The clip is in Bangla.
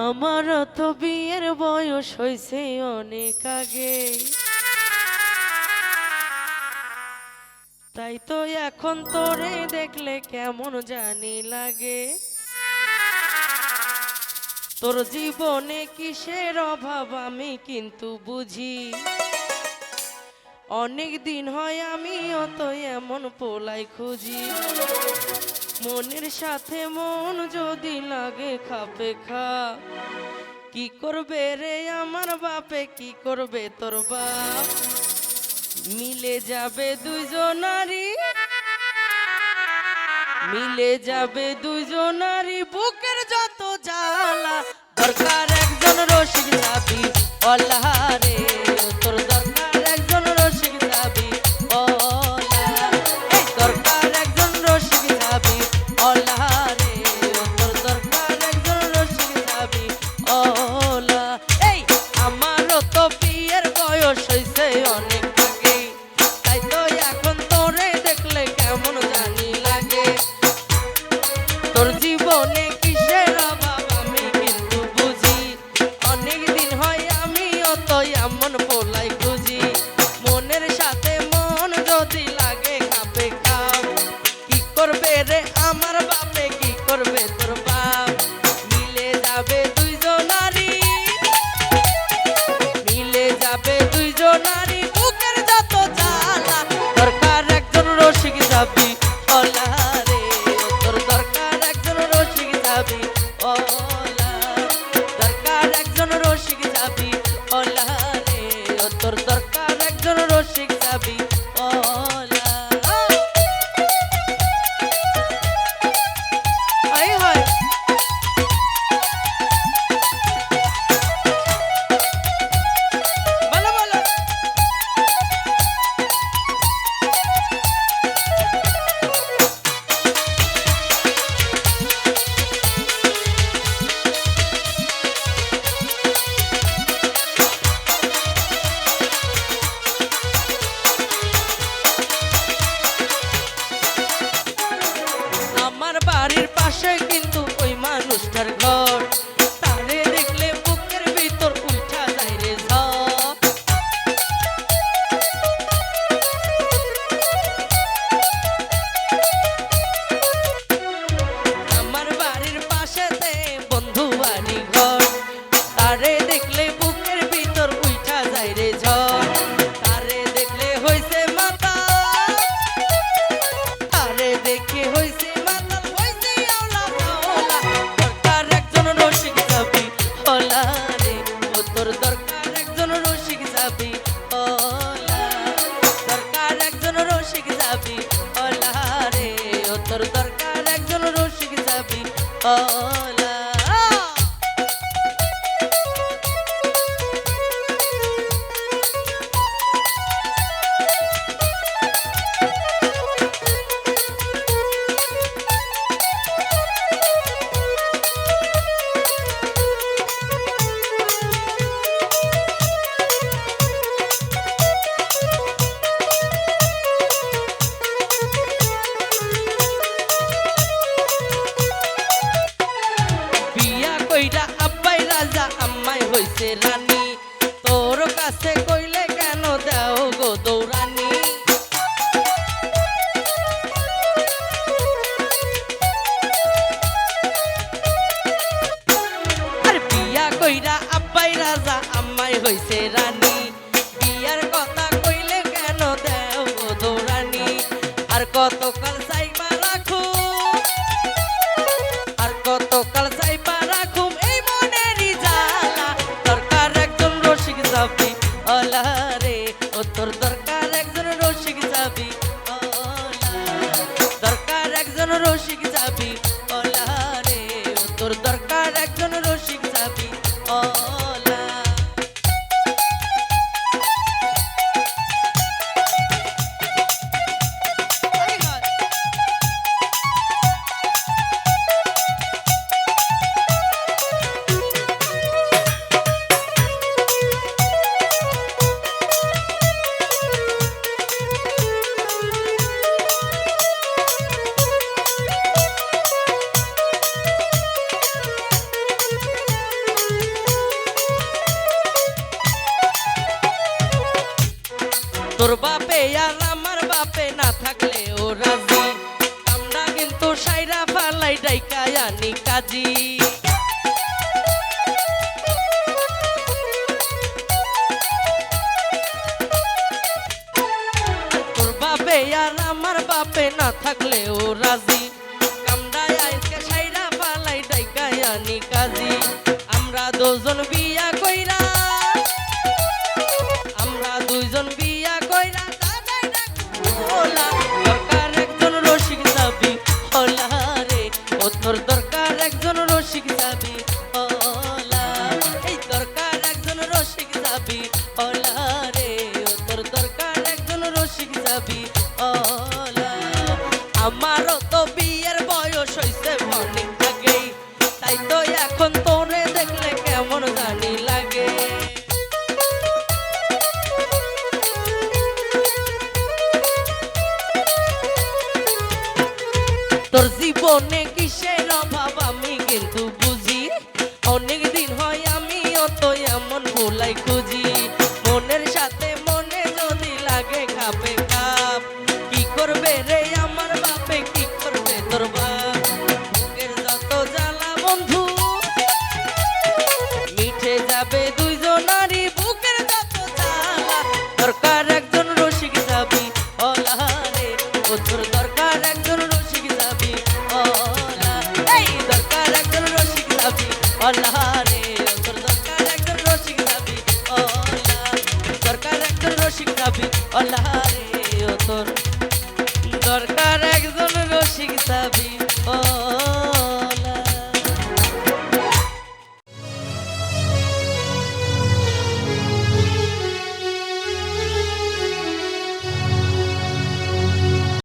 আমার তো বিয়ের বয়স হয়েছে অনেক আগে। তাই তো এখন তোরে দেখলে কেমন জানি লাগে। তোর জীবনে কিসের অভাব আমি কিন্তু বুঝি। অনেক দিন হয় আমি অত এমন পোলাই খুঁজি। মনের সাথে মন যদি লাগে খাপে খা। কি করবে রে আমার বাপে? কি করবে তোর বাপ? মিলে যাবে দুজনারি মিলে যাবে দুজনারি বুকের যত জ্বালা। দরকার একজন রসিক যাবি অল্লাহারে তোর তোর দরকার একজন রসিক যাবি দরকার একজন রসিক যাবি হলা রে। ও তোর দরকার একজন রসিক যাবি হলা কাছে কইলে কেন দাও গো দৌড়ানি? আর বিয়া কইরা আব্বাই রাজা আম্মাই হইছে রানী। অলা রে, ও তোর দরকার একজন রসিক যাবি দরকার একজন রসিক যাবি অলা রে, ও তোর দরকার একজন রসিক যাবি অলা আর আমার বাপে না থাকলে ও রাজি। আমরা কিন্তু সাইরা ফালাই ডাইকায় আনি তোর বাপে আর আমার বাপে না থাকলে ও রাজি। আজকে সাইরা পালাই ডাইকায় আনি কাজী। আমরা দুজন বিয়া যাবি আমারও তো বিয়ের বয়স অনেক আগেই তাই তো এখন তোরে দেখলে কেমন জানি লাগে। তোর জীবনে কিসের করবে রে আমার বাপে? কি করবে তোর বাপ বুকের যত জ্বালা বন্ধু, মিঠে যাবে দুইজনারই। বুকের যত জ্বালা, দরকার একজন রসিক যাবি। ওলা রে দরকার একজন রসিক যাবি